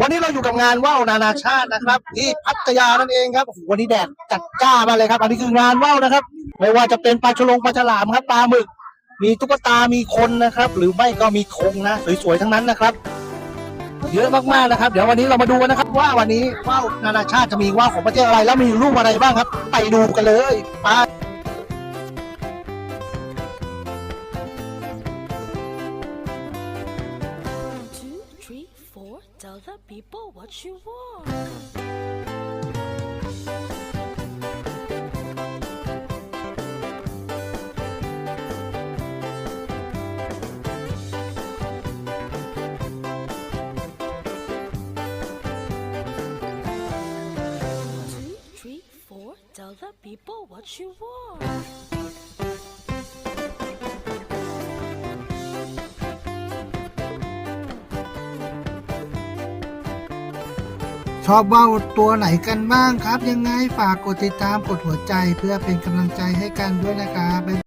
วันนี้เราอยู่กับงานว่าวนานาชาตินะครับ ที่พัทยานั่นเองครับโอ้โหวันนี้แดดจัดจ้ามากเลยครับ อันนี้คืองานว่าวนะครับ ไม่ว่าจะเป็นปลาฉลงปลาฉลามครับปลาหมึก มีตุ๊กตามีคนนะครับ หรือไม่ก็มีคงนะสวยๆทั้งนั้นนะครับ เยอะมากๆนะครับ เดี๋ยววันนี้เรามาดูกันนะครับ ว่าวันนี้ว่าวนานาชาติจะมีว่าวของประเทศอะไรแล้วมีรูปอะไรบ้างครับ ไปดูกันเลยไป 4. Tell the people what you want. Tell the people what you want. ชอบว่าวตัวไหนกันบ้างครับ ยังไงฝากกดติดตามกดหัวใจเพื่อเป็นกำลังใจให้กันด้วยนะครับ